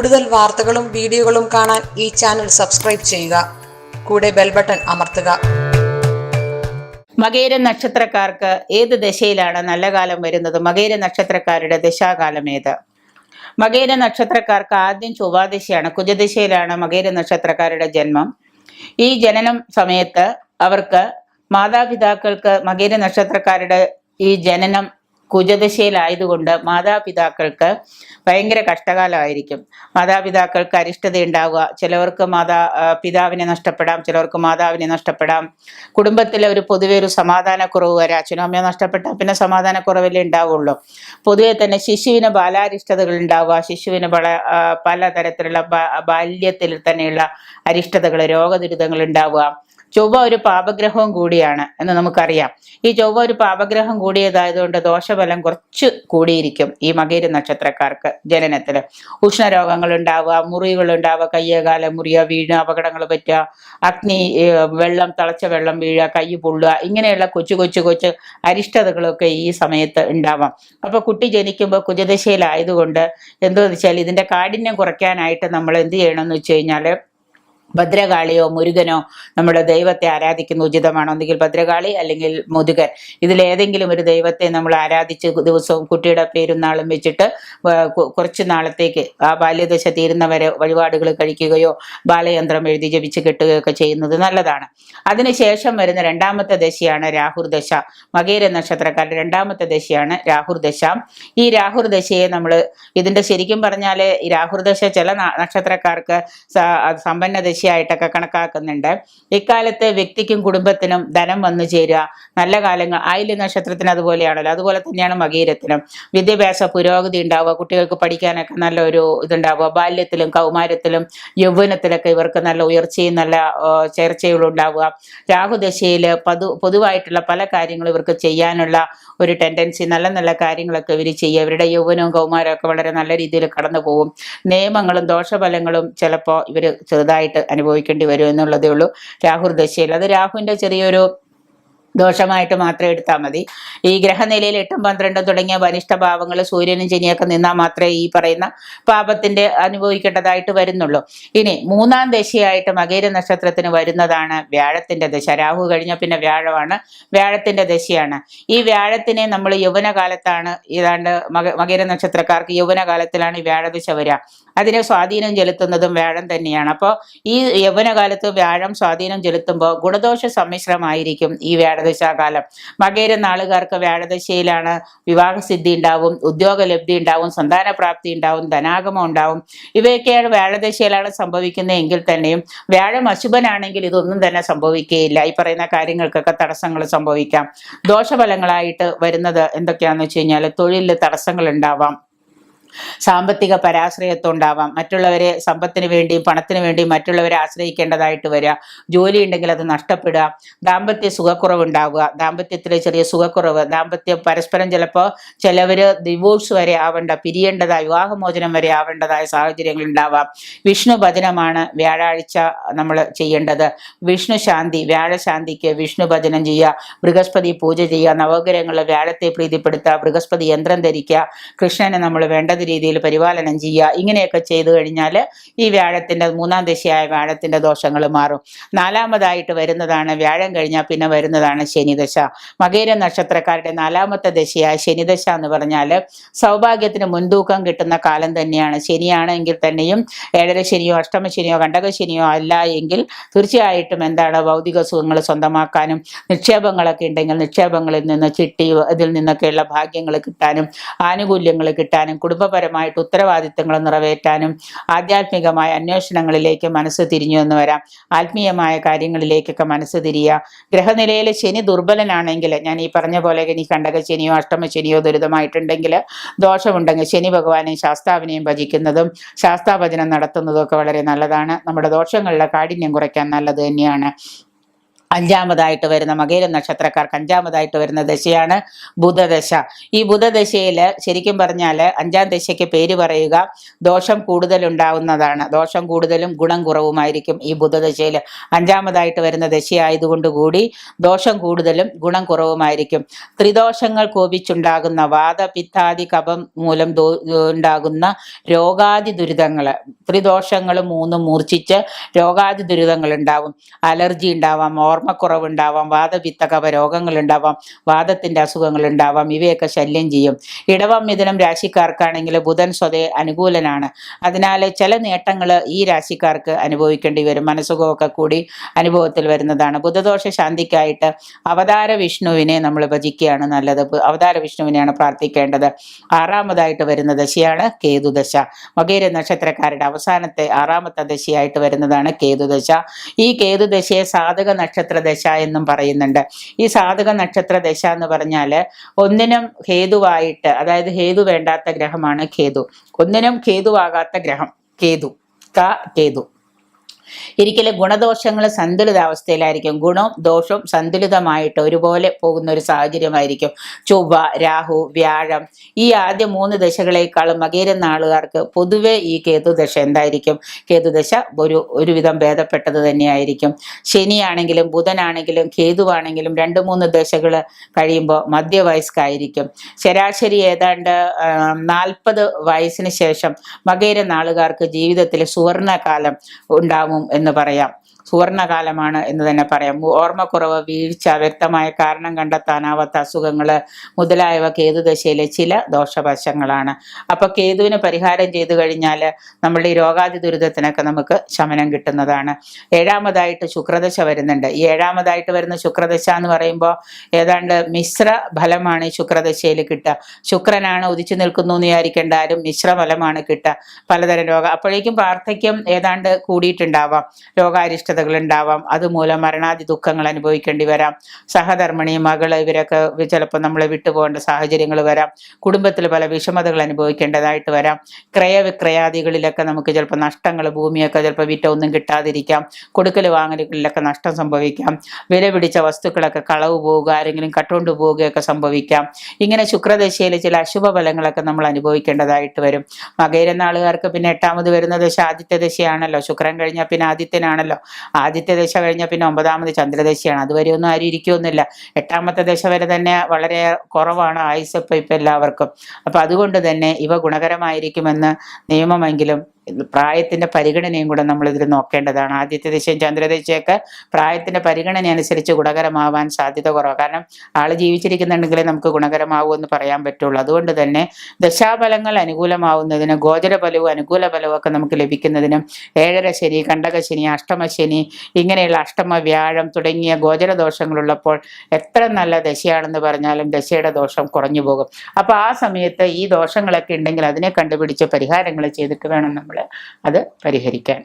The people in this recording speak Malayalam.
കൂടുതൽ വാർത്തകളും വീഡിയോകളും കാണാൻ ഈ ചാനൽ സബ്സ്ക്രൈബ് ചെയ്യുക. കൂടെ ബെൽ ബട്ടൺ അമർത്തുക. മകേര നക്ഷത്രക്കാർക്ക് ഏത് ദശയിലാണ് നല്ല കാലം വരുന്നത്? മകേര നക്ഷത്രക്കാരുടെ ദശാകാലം ഏത്? മകേര നക്ഷത്രക്കാർക്ക് ആദ്യം ചൊവ്വാദശയാണ്. കുജദശയിലാണ് മകേര നക്ഷത്രക്കാരുടെ ജന്മം. ഈ ജനനം സമയത്ത് അവർക്ക് മാതാപിതാക്കൾക്ക് മകേര നക്ഷത്രക്കാരുടെ ഈ ജനനം കുജദശയിലായതുകൊണ്ട് മാതാപിതാക്കൾക്ക് ഭയങ്കര കഷ്ടകാലമായിരിക്കും. മാതാപിതാക്കൾക്ക് അരിഷ്ടത ഉണ്ടാവുക. ചിലവർക്ക് മാതാ പിതാവിനെ നഷ്ടപ്പെടാം. ചിലവർക്ക് മാതാവിനെ നഷ്ടപ്പെടാം. കുടുംബത്തിലെ ഒരു പൊതുവെ ഒരു സമാധാനക്കുറവ് വരെ അച്ഛനും അമ്മയും നഷ്ടപ്പെട്ടാൽ പിന്നെ സമാധാനക്കുറവല്ലേ ഉണ്ടാവുള്ളൂ. പൊതുവെ തന്നെ ശിശുവിന് ബാലാരിഷ്ടതകൾ ഉണ്ടാവുക. ശിശുവിന് പല പല പലതരത്തിലുള്ള ബാല്യത്തിൽ തന്നെയുള്ള അരിഷ്ടതകൾ രോഗദുരിതങ്ങൾ ഉണ്ടാവുക. ചൊവ്വ ഒരു പാപഗ്രഹവും കൂടിയാണ് എന്ന് നമുക്കറിയാം. ഈ ചൊവ്വ ഒരു പാപഗ്രഹം കൂടിയതായതുകൊണ്ട് ദോഷഫലം കുറച്ച് കൂടിയിരിക്കും ഈ മകേര നക്ഷത്രക്കാർക്ക് ജനനത്തിൽ. ഉഷ്ണരോഗങ്ങൾ ഉണ്ടാവുക മുറിവുകൾ ഉണ്ടാവുക കയ്യകാല മുറിയുക വീഴുക അപകടങ്ങൾ പറ്റുക അഗ്നി വെള്ളം തിളച്ച വെള്ളം വീഴുക കൈ പൊള്ളുക ഇങ്ങനെയുള്ള കൊച്ചു കൊച്ചു കൊച്ചു അരിഷ്ടതകളൊക്കെ ഈ സമയത്ത് ഉണ്ടാവാം. അപ്പൊ കുട്ടി ജനിക്കുമ്പോൾ കുജദശയിലായതുകൊണ്ട് എന്തോ വെച്ചാൽ ഇതിന്റെ കാഠിന്യം കുറയ്ക്കാനായിട്ട് നമ്മൾ എന്ത് ചെയ്യണം എന്ന് വെച്ച് കഴിഞ്ഞാൽ ഭദ്രകാളിയോ മുരുകനോ നമ്മുടെ ദൈവത്തെ ആരാധിക്കുന്ന ഉചിതമാണ്? ഒന്നുകിൽ ഭദ്രകാളി അല്ലെങ്കിൽ മുതുകൻ. ഇതിലേതെങ്കിലും ഒരു ദൈവത്തെ നമ്മൾ ആരാധിച്ച് ദിവസവും കുട്ടിയുടെ പേരും നാളും വെച്ചിട്ട് കുറച്ച് നാളത്തേക്ക് ആ ബാല്യദശ തീരുന്നവരെ വഴിപാടുകൾ കഴിക്കുകയോ ബാലയന്ത്രം എഴുതി ജപിച്ച് കെട്ടുകയൊക്കെ ചെയ്യുന്നത് നല്ലതാണ്. അതിനുശേഷം വരുന്ന രണ്ടാമത്തെ ദശയാണ് രാഹുർ ദശ. മകേര നക്ഷത്രക്കാരുടെ രണ്ടാമത്തെ ദശയാണ് രാഹുർ ദശ. ഈ രാഹുർ ദശയെ നമ്മൾ ഇതിന്റെ ശരിക്കും പറഞ്ഞാൽ രാഹുർ ദശ ചില നക്ഷത്രക്കാർക്ക് സമ്പന്ന അത് ദശയായിട്ടൊക്കെ കണക്കാക്കുന്നുണ്ട്. ഇക്കാലത്ത് വ്യക്തിക്കും കുടുംബത്തിനും ധനം വന്നു ചേരുക. നല്ല കാലങ്ങൾ ആയില്യ നക്ഷത്രത്തിന് അതുപോലെയാണല്ലോ. അതുപോലെ തന്നെയാണ് മകീരത്തിനും. വിദ്യാഭ്യാസ പുരോഗതി ഉണ്ടാവുക കുട്ടികൾക്ക് പഠിക്കാനൊക്കെ നല്ലൊരു ഇതുണ്ടാവുക. ബാല്യത്തിലും കൗമാരത്തിലും യൗവനത്തിലൊക്കെ ഇവർക്ക് നല്ല ഉയർച്ചയും നല്ല ചേർച്ചകളും ഉണ്ടാവുക. രാഹുദശയിൽ പൊതു പൊതുവായിട്ടുള്ള പല കാര്യങ്ങളും ഇവർക്ക് ചെയ്യാനുള്ള ഒരു ടെൻഡൻസി നല്ല നല്ല കാര്യങ്ങളൊക്കെ ഇവർ ചെയ്യുക. ഇവരുടെ യൗവനവും കൗമാരവും ഒക്കെ വളരെ നല്ല രീതിയിൽ കടന്നു പോകും നിയമങ്ങളും ദോഷഫലങ്ങളും ചിലപ്പോൾ ഇവർ ചെറുതായിട്ട് അനുഭവിക്കേണ്ടി വരും എന്നുള്ളതേ ഉള്ളൂ. രാഹുർ ദശയിൽ. അത് രാഹുവിന്റെ ചെറിയൊരു ദോഷമായിട്ട് മാത്രം എടുത്താൽ മതി. ഈ ഗ്രഹനിലയിൽ എട്ടും പന്ത്രണ്ടും തുടങ്ങിയ വരിഷ്ഠ ഭാവങ്ങൾ സൂര്യനും ശനിയൊക്കെ നിന്നാൽ മാത്രമേ ഈ പറയുന്ന പാപത്തിന്റെ അനുഭവിക്കേണ്ടതായിട്ട് വരുന്നുള്ളൂ. ഇനി മൂന്നാം ദശയായിട്ട് മകേര നക്ഷത്രത്തിന് വരുന്നതാണ് വ്യാഴത്തിന്റെ ദശ. രാഹു കഴിഞ്ഞ പിന്നെ വ്യാഴമാണ് വ്യാഴത്തിന്റെ ദശയാണ്. ഈ വ്യാഴത്തിനെ നമ്മൾ യൗവനകാലത്താണ് ഏതാണ്ട് മക മകേര നക്ഷത്രക്കാർക്ക് യൗവനകാലത്തിലാണ് ഈ വ്യാഴദശ വരിക. അതിനെ സ്വാധീനം ചെലുത്തുന്നതും വ്യാഴം തന്നെയാണ്. അപ്പോൾ ഈ യൗവനകാലത്ത് വ്യാഴം സ്വാധീനം ചെലുത്തുമ്പോൾ ഗുണദോഷ സമ്മിശ്രമായിരിക്കും ഈ വ്യാഴദശാകാലം. മകേര നാളുകാർക്ക് വ്യാഴദശയിലാണ് വിവാഹസിദ്ധി ഉണ്ടാവും ഉദ്യോഗലബ്ധി ഉണ്ടാവും സന്താനപ്രാപ്തി ഉണ്ടാവും ധനാഗമം ഉണ്ടാവും ഇവയൊക്കെയാണ് വ്യാഴദശയിലാണ് സംഭവിക്കുന്നത് എങ്കിൽ തന്നെയും വ്യാഴം അശുഭനാണെങ്കിൽ ഇതൊന്നും തന്നെ സംഭവിക്കുകയില്ല. ഈ പറയുന്ന കാര്യങ്ങൾക്കൊക്കെ തടസ്സങ്ങൾ സംഭവിക്കാം. ദോഷഫലങ്ങളായിട്ട് വരുന്നത് എന്തൊക്കെയാണെന്ന് വെച്ച് കഴിഞ്ഞാൽ തൊഴിലിൽ തടസ്സങ്ങൾ ഉണ്ടാവാം സാമ്പത്തിക പരാശ്രയത്വം ഉണ്ടാവാം മറ്റുള്ളവരെ സമ്പത്തിന് വേണ്ടിയും പണത്തിന് വേണ്ടിയും മറ്റുള്ളവരെ ആശ്രയിക്കേണ്ടതായിട്ട് വരിക ജോലി ഉണ്ടെങ്കിൽ അത് നഷ്ടപ്പെടുക. ദാമ്പത്യ സുഖക്കുറവ് ഉണ്ടാവുക ദാമ്പത്യത്തിലെ ചെറിയ സുഖക്കുറവ്. ദാമ്പത്യം പരസ്പരം ചിലപ്പോൾ ചിലവർ ഡിവോഴ്സ് വരെ ആവേണ്ട പിരിയേണ്ടതായ വിവാഹമോചനം വരെ ആവേണ്ടതായ സാഹചര്യങ്ങൾ ഉണ്ടാവാം. വിഷ്ണു ഭജനമാണ് വ്യാഴാഴ്ച നമ്മൾ ചെയ്യേണ്ടത്. വിഷ്ണു ശാന്തി വ്യാഴശാന്തിക്ക് വിഷ്ണു ഭജനം ചെയ്യുക. ബൃഹസ്പതി പൂജ ചെയ്യുക. നവഗ്രഹങ്ങളിൽ വ്യാഴത്തെ പ്രീതിപ്പെടുത്തുക. ബൃഹസ്പതി യന്ത്രം ധരിക്കുക. കൃഷ്ണനെ നമ്മൾ വേണ്ടത് രീതിയിൽ പരിപാലനം ചെയ്യുക ഇങ്ങനെയൊക്കെ ചെയ്തു കഴിഞ്ഞാൽ ഈ വ്യാഴത്തിന്റെ മൂന്നാം ദശയായ വ്യാഴത്തിന്റെ ദോഷങ്ങൾ മാറും. നാലാമതായിട്ട് വരുന്നതാണ് വ്യാഴം കഴിഞ്ഞാൽ പിന്നെ വരുന്നതാണ് ശനിദശ. മകേര നക്ഷത്രക്കാരുടെ നാലാമത്തെ ദശയായ ശനിദശ എന്ന് പറഞ്ഞാൽ സൗഭാഗ്യത്തിന് മുൻതൂക്കം കിട്ടുന്ന കാലം തന്നെയാണ്. ശനിയാണെങ്കിൽ തന്നെയും ഏഴര ശനിയോ അഷ്ടമ ശനിയോ കണ്ടക ശനിയോ അല്ല എങ്കിൽ തീർച്ചയായിട്ടും എന്താണ് ഭൗതിക സുഖങ്ങൾ സ്വന്തമാക്കാനും നിക്ഷേപങ്ങളൊക്കെ ഉണ്ടെങ്കിൽ നിക്ഷേപങ്ങളിൽ നിന്ന് ചിട്ടി ഇതിൽ നിന്നൊക്കെയുള്ള ഭാഗ്യങ്ങൾ കിട്ടാനും ആനുകൂല്യങ്ങൾ കിട്ടാനും കുടുംബപരമായിട്ട് ഉത്തരവാദിത്തങ്ങൾ നിറവേറ്റാനും ആധ്യാത്മികമായ അന്വേഷണങ്ങളിലേക്ക് മനസ്സ് തിരിഞ്ഞു എന്ന് വരാം. ആത്മീയമായ കാര്യങ്ങളിലേക്കൊക്കെ മനസ്സ് തിരിയുക. ഗ്രഹനിലയിൽ ശനി ദുർബലനാണെങ്കിൽ ഞാൻ ഈ പറഞ്ഞ പോലെ ഇനി കണ്ടക ശനിയോ അഷ്ടമ ശനിയോ ദുരിതമായിട്ടുണ്ടെങ്കിൽ ദോഷമുണ്ടെങ്കിൽ ശനി ഭഗവാനെയും ശാസ്താവിനെയും ഭജിക്കുന്നതും ശാസ്താഭജനം നടത്തുന്നതും ഒക്കെ വളരെ നല്ലതാണ്. നമ്മുടെ ദോഷങ്ങളുടെ കാഠിന്യം കുറയ്ക്കാൻ നല്ലത് തന്നെയാണ്. അഞ്ചാമതായിട്ട് വരുന്ന മകേര നക്ഷത്രക്കാർക്ക് അഞ്ചാമതായിട്ട് വരുന്ന ദശയാണ് ബുധദശ. ഈ ബുധദശയിൽ ശരിക്കും പറഞ്ഞാൽ അഞ്ചാം ദശയ്ക്ക് പേര് പറയുക ദോഷം കൂടുതലുണ്ടാവുന്നതാണ്. ദോഷം കൂടുതലും ഗുണം കുറവുമായിരിക്കും ഈ ബുധദശയിൽ അഞ്ചാമതായിട്ട് വരുന്ന ദശയായതുകൊണ്ട് കൂടി ദോഷം കൂടുതലും ഗുണം കുറവുമായിരിക്കും. ത്രിദോഷങ്ങൾ കോപിച്ചുണ്ടാകുന്ന വാദപിത്താദി കപം മൂലം ഉണ്ടാകുന്ന രോഗാദി ദുരിതങ്ങൾ ത്രിദോഷങ്ങൾ മൂന്നും മൂർച്ഛിച്ച് രോഗാദി ദുരിതങ്ങൾ ഉണ്ടാവും അലർജി ഉണ്ടാവാം രോഗങ്ങളുണ്ടാവാം രോഗങ്ങൾ ഉണ്ടാവാം വാദത്തിന്റെ അസുഖങ്ങൾ ഉണ്ടാവാം ഇവയൊക്കെ ശല്യം ചെയ്യും. ഇടവം മിഥുനം രാശിക്കാർക്കാണെങ്കിൽ ബുധൻ സ്വതേ അനുകൂലനാണ്. അതിനാൽ ചില നേട്ടങ്ങൾ ഈ രാശിക്കാർക്ക് അനുഭവിക്കേണ്ടി വരും. മനസ്സുഖമൊക്കെ കൂടി അനുഭവത്തിൽ വരുന്നതാണ്. ബുധദോഷ ശാന്തിക്കായിട്ട് അവതാര വിഷ്ണുവിനെ നമ്മൾ ഭജിക്കുകയാണ് നല്ലത്. അവതാര വിഷ്ണുവിനെയാണ് പ്രാർത്ഥിക്കേണ്ടത്. ആറാമതായിട്ട് വരുന്ന ദശയാണ് കേതുദശ. മകേര നക്ഷത്രക്കാരുടെ അവസാനത്തെ ആറാമത്തെ ദശയായിട്ട് വരുന്നതാണ് കേതുദശ. ഈ കേതുദശയെ സാധക നക്ഷത്ര ദശ എന്നും പറയുന്നുണ്ട്. ഈ സാധക നക്ഷത്ര ദശ എന്ന് പറഞ്ഞാൽ ഒന്നിനും ഹേതുവായിട്ട് അതായത് ഹേതു വേണ്ടാത്ത ഗ്രഹമാണ് കേതു. ഒന്നിനും കേതുവാകാത്ത ഗ്രഹം കേതു. ക കേതു. ഒരിക്കലും ഗുണദോഷങ്ങൾ സന്തുലിതാവസ്ഥയിലായിരിക്കും. ഗുണവും ദോഷവും സന്തുലിതമായിട്ട് ഒരുപോലെ പോകുന്ന ഒരു സാഹചര്യമായിരിക്കും. ചൊവ്വ രാഹു വ്യാഴം. ഈ ആദ്യ മൂന്ന് ദശകളേക്കാളും മകേര നാളുകാർക്ക് പൊതുവെ ഈ കേതുദശ എന്തായിരിക്കും? കേതുദശ ഒരു ഒരുവിധം ഭേദപ്പെട്ടത് തന്നെയായിരിക്കും. ശനിയാണെങ്കിലും ബുധനാണെങ്കിലും കേതുവാണെങ്കിലും രണ്ട് മൂന്ന് ദശകൾ കഴിയുമ്പോൾ മധ്യവയസ്കായിരിക്കും. ശരാശരി ഏതാണ്ട് നാൽപ്പത് വയസ്സിന് ശേഷം മകേര നാളുകാർക്ക് ജീവിതത്തിൽ സുവർണകാലം ഉണ്ടാവും. എന്ന് പറയാം. സുവർണകാലമാണ് എന്ന് തന്നെ പറയാം. ഓർമ്മക്കുറവ് വീഴ്ച വ്യക്തമായ കാരണം കണ്ടെത്താനാവാത്ത അസുഖങ്ങൾ മുതലായവ കേതു ദശയിലെ ചില ദോഷവശങ്ങളാണ്. അപ്പൊ കേതുവിന് പരിഹാരം ചെയ്തു കഴിഞ്ഞാൽ നമ്മൾ ഈ രോഗാതി ദുരിതത്തിനൊക്കെ നമുക്ക് ശമനം കിട്ടുന്നതാണ്. ഏഴാമതായിട്ട് ശുക്രദശ വരുന്നുണ്ട്. ഈ ഏഴാമതായിട്ട് വരുന്ന ശുക്രദശ എന്ന് പറയുമ്പോൾ ഏതാണ്ട് മിശ്ര ഫലമാണ് ഈ ശുക്രദശയിൽ കിട്ടുക. ശുക്രനാണ് ഉദിച്ചു നിൽക്കുന്നു എന്ന് വിചാരിക്കേണ്ട ആരും മിശ്ര ഫലമാണ് കിട്ടുക. പലതരം രോഗം അപ്പോഴേക്കും വാർദ്ധക്യം ഏതാണ്ട് കൂടിയിട്ടുണ്ടാവാം. രോഗാരിഷ്ടതകൾ ഉണ്ടാവാം അതുമൂലം മരണാദി ദുഃഖങ്ങൾ അനുഭവിക്കേണ്ടി വരാം. സഹധർമ്മിണി മകൾ ഇവരൊക്കെ ചിലപ്പോൾ നമ്മളെ വിട്ടുപോകേണ്ട സാഹചര്യങ്ങൾ വരാം. കുടുംബത്തിൽ പല വിഷമതകൾ അനുഭവിക്കേണ്ടതായിട്ട് വരാം. ക്രയവിക്രയാദികളിലൊക്കെ നമുക്ക് ചിലപ്പോൾ നഷ്ടങ്ങൾ ഭൂമിയൊക്കെ ചിലപ്പോൾ വിറ്റ ഒന്നും കിട്ടാതിരിക്കാം. കൊടുക്കൽ വാങ്ങലുകളിലൊക്കെ നഷ്ടം സംഭവിക്കാം. വില പിടിച്ച വസ്തുക്കളൊക്കെ കളവ് പോവുക ആരെങ്കിലും കട്ടുകൊണ്ട് പോവുകയൊക്കെ സംഭവിക്കാം. ഇങ്ങനെ ശുക്രദശയിൽ ചില അശുഭ ഫലങ്ങളൊക്കെ നമ്മൾ അനുഭവിക്കേണ്ടതായിട്ട് വരും. മകയിര നാളുകാർക്ക് പിന്നെ എട്ടാമത് വരുന്ന ദശ ആദിത്യ ദശയാണല്ലോ. ശുക്രൻ കഴിഞ്ഞാൽ പിന്നെ ആദിത്യനാണല്ലോ. ആദിത്യ ദശ കഴിഞ്ഞാൽ പിന്നെ ഒമ്പതാമത് ചന്ദ്രദശയാണ്. അതുവരെ ഒന്നും ആരും ഇരിക്കുമൊന്നുമില്ല എട്ടാമത്തെ ദശ വരെ തന്നെ വളരെ കുറവാണ് ആയുസ് ഇപ്പം ഇപ്പം എല്ലാവർക്കും. അപ്പം അതുകൊണ്ട് തന്നെ ഇവ ഗുണകരമായിരിക്കുമെന്ന് നിയമമെങ്കിലും പ്രായത്തിന്റെ പരിഗണനയും കൂടെ നമ്മൾ ഇതിൽ നോക്കേണ്ടതാണ്. ആദ്യത്തെ ദിശയും ചന്ദ്രദിശയൊക്കെ പ്രായത്തിന്റെ പരിഗണന അനുസരിച്ച് ഗുണകരമാവാൻ സാധ്യത കുറവാണ് കാരണം ആൾ ജീവിച്ചിരിക്കുന്നുണ്ടെങ്കിലേ നമുക്ക് ഗുണകരമാവൂ എന്ന് പറയാൻ പറ്റുള്ളൂ. അതുകൊണ്ട് തന്നെ ദശാഫലങ്ങൾ അനുകൂലമാവുന്നതിന് ഗോചര ഫലവും അനുകൂല ഫലവും ഒക്കെ നമുക്ക് ലഭിക്കുന്നതിനും ഏഴര ശനി കണ്ടകശനി അഷ്ടമശനി ഇങ്ങനെയുള്ള അഷ്ടമ വ്യാഴം തുടങ്ങിയ ഗോചര ദോഷങ്ങളുള്ളപ്പോൾ എത്ര നല്ല ദശയാണെന്ന് പറഞ്ഞാലും ദശയുടെ ദോഷം കുറഞ്ഞു പോകും. അപ്പോൾ ആ സമയത്ത് ഈ ദോഷങ്ങളൊക്കെ ഉണ്ടെങ്കിൽ അതിനെ കണ്ടുപിടിച്ച് പരിഹാരങ്ങൾ ചെയ്തിട്ട് വേണം നമ്മൾ അത് പരിഹരിക്കാൻ.